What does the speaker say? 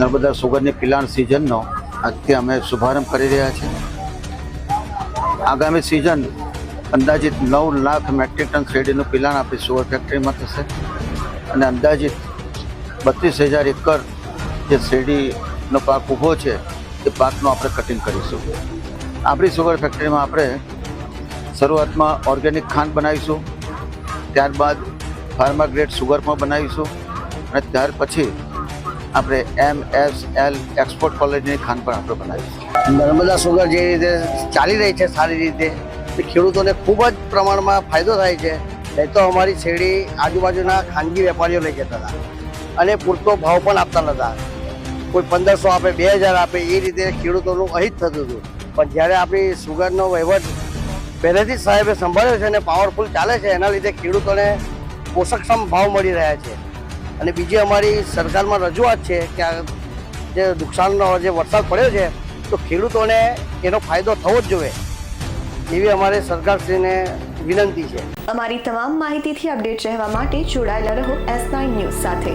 નર્મદા સુગરની પિલાણ સિઝનનો આજથી અમે શુભારંભ કરી રહ્યા છીએ. આગામી સિઝન અંદાજિત નવ લાખ મેટ્રિક ટન શેરડીનું પિલાણ આપણી સુગર ફેક્ટરીમાં થશે. અને અંદાજિત બત્રીસ હજાર એકર જે શેરડીનો પાક ઊભો છે, એ પાકનું આપણે કટિંગ કરીશું. આપણી સુગર ફેક્ટરીમાં આપણે શરૂઆતમાં ઓર્ગેનિક ખાંડ બનાવીશું. ત્યારબાદ ફાર્મા ગ્રેડ સુગર પણ બનાવીશું. અને ત્યાર પછી આપણે એમ એસ એલ એક્સપોર્ટ કોલેજની ખાન પણ આપણે બનાવીશું. નર્મદા સુગર જે રીતે ચાલી રહી છે સારી રીતે તે ખેડૂતોને ખૂબ જ પ્રમાણમાં ફાયદો થાય છે. નહીં તો અમારી શેરડી આજુબાજુના ખાનગી વેપારીઓ લઈ જતા હતા અને પૂરતો ભાવ પણ આપતા નહોતા કોઈ પંદરસો આપે, બે હજાર આપે, એ રીતે ખેડૂતોનું અહિત થતું હતું. પણ જ્યારે આપણી સુગરનો વહીવટ પહેલેથી જ સાહેબે સંભાળ્યો છે અને પાવરફુલ ચાલે છે, એના લીધે ખેડૂતોને પોષકક્ષમ ભાવ મળી રહ્યા છે. અને બીજી અમારી સરકારમાં રજૂઆત છે કે આ જે નુકસાનનો જે વરસાદ પડ્યો છે, તો ખેડૂતોને એનો ફાયદો થવો જ જોઈએ. એવી અમારે સરકારશ્રીને વિનંતી છે. અમારી તમામ માહિતીથી અપડેટ રહેવા માટે જોડાયેલા રહો એસ ન્યૂઝ સાથે.